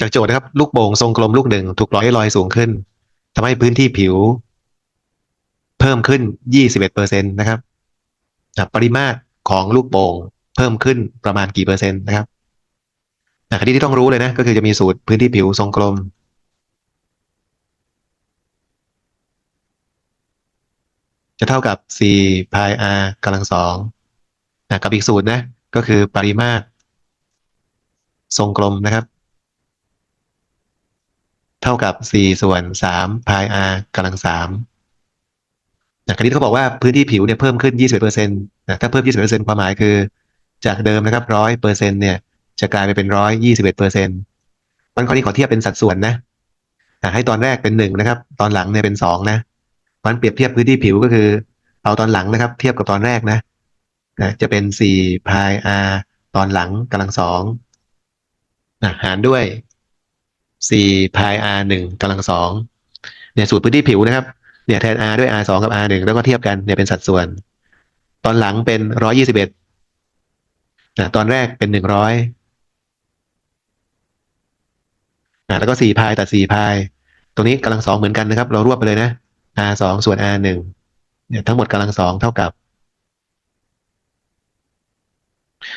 จากโจทย์นะครับ ลูกโป่งทรงกลมลูกหนึ่งถูกปล่อยให้ลอยสูงขึ้นทำให้พื้นที่ผิว เพิ่มขึ้น 21เปอร์เซ็นตนะครับ ปริมาตรของลูกโป่งเพิ่มขึ้นประมาณกี่เปอร์เซ็นต์นะครับอะคดีที่ต้องรู้เลยนะ ก็คือจะมีสูตรพื้นที่ผิวทรงกลม จะเท่ากับ 4 pi r กำลังสองนะกับอีกสูตรนะ ก็คือปริมาตรทรงกลมนะครับ เท่ากับ 4 ส่วน3 pi r กำลังสามนะคราวนี้เขาบอกว่าพื้นที่ผิวเนี่ยเพิ่มขึ้น 21เปอร์เซ็นต์นะถ้าเพิ่ม 21เปอร์เซ็นต์ความหมายคือ จากเดิมนะครับ 100เปอร์เซ็นต์เนี่ย จะกลายไปเป็น 121เปอร์เซ็นต์มันข้อนี้ขอเทียบเป็นสัดส่วนนะอะให้ตอนแรกเป็นหนึ่งนะครับ ตอนหลังเนี่ยเป็นสองนะมันเปรียบเทียบพื้นที่ผิวก็คือ เอาตอนหลังนะครับ เทียบกับตอนแรกนะนะจะเป็นสี่พาย r ตอนหลังกำลังสองนะหารด้วย สี่พาย r หนึ่งกำลังสองเนี่ยสูตรพื้นที่ผิวนะครับเนี่ยแทน r ด้วย r สองกับ r หนึ่งแล้วก็เทียบกันเนี่ยเป็นสัดส่วน ตอนหลังเป็นร้อยี่สิบเอ็ดนะตอนแรกเป็นหนึ่งร้อยนะแล้วก็สี่พายตัดสี่พายตรงนี้กำลังสองเหมือนกันนะครับ เรารวบไปเลยนะ r สองส่วน r หนึ่งเนี่ยทั้งหมดกำลังสองเท่ากับ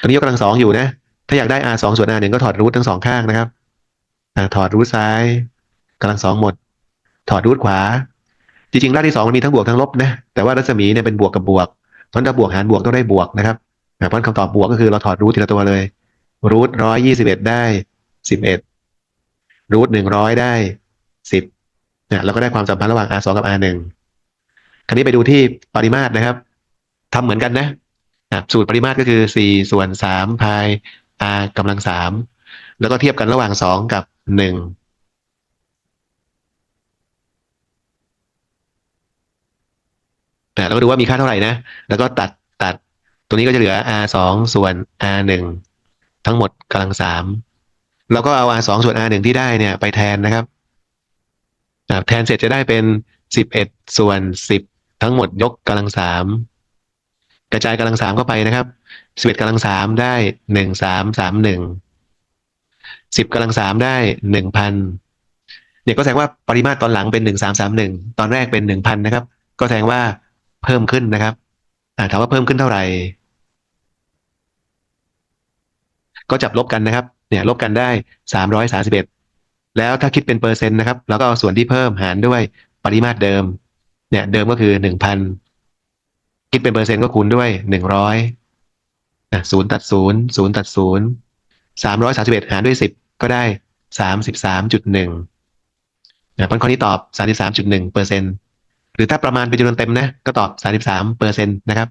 ตรงนี้ยกกำลังสองอยู่นะ ถ้าอยากได้ r สองส่วน r หนึ่งก็ถอดรูททั้งสองข้างนะครับ ถอดรูทซ้ายกำลังสองหมด ถอดรูทขวา จริงๆรากที่สองมันมีทั้งบวกทั้งลบนะแต่ว่ารัศมีเนี่ยเป็นบวกกับบวกเพราะฉะนั้นถ้าบวกหารบวกต้องได้บวกนะครับเพราะคำตอบบวกก็คือเราถอดรูททีละตัวเลยรูทร้อยยี่สิบเอ็ดได้สิบเอ็ดรูทหนึ่งร้อยได้สิบเนี่ยเราก็ได้ความสัมพันธ์ระหว่าง r สองกับ r หนึ่งคราวนี้ไปดูที่ปริมาตรนะครับทำเหมือนกันนะอะสูตรปริมาตรก็คือ4ส่วน3พาย r กำลัง3แล้วก็เทียบกันระหว่าง2กับ 1แต่เราก็ดูว่ามีค่าเท่าไหร่นะ แล้วก็ตัดตัดตรงนี้ก็จะเหลือ r 2ส่วน r 1ทั้งหมดกำลัง3แล้วก็เอา r 2ส่วน r 1ที่ได้เนี่ยไปแทนนะครับแทนเสร็จจะได้เป็น11ส่วน10ทั้งหมดยกกำลัง3กระจายกำลังสามเข้าไปนะครับสิบเอ็ดกำลังสามได้หนึ่งสามสามหนึ่ง สิบกำลังสามได้หนึ่งพันเนี่ยก็แสดงว่าปริมาตรตอนหลังเป็นหนึ่งสามสามหนึ่งตอนแรกเป็นหนึ่งพันนะครับ ก็แสดงว่าเพิ่มขึ้นนะครับอาถามว่าเพิ่มขึ้นเท่าไหร่ ก็จับลบกันนะครับ เนี่ยลบกันได้สามร้อยสาสิบเอ็ดแล้วถ้าคิดเป็นเปอร์เซ็นต์นะครับเราก็เอาส่วนที่เพิ่มหารด้วยปริมาตรเดิม เนี่ยเดิมก็คือหนึ่งพันคิดเป็นเปอร์เซ็นต์ก็คูณด้วยหนึ่งร้อยศูนย์ตัดศูนย์ศูนย์ตัดศูนย์สามร้อยสาสิบเอ็ดหารด้วยสิบ ก็ได้สามสิบสามจุดหนึ่งนะพันข้อนี้ตอบสามสิบสามจุดหนึ่งเปอร์เซ็นหรือถ้าประมาณเป็นจำนวนเต็มนะ ก็ตอบสามสิบสามเปอร์เซ็นต์นะครับ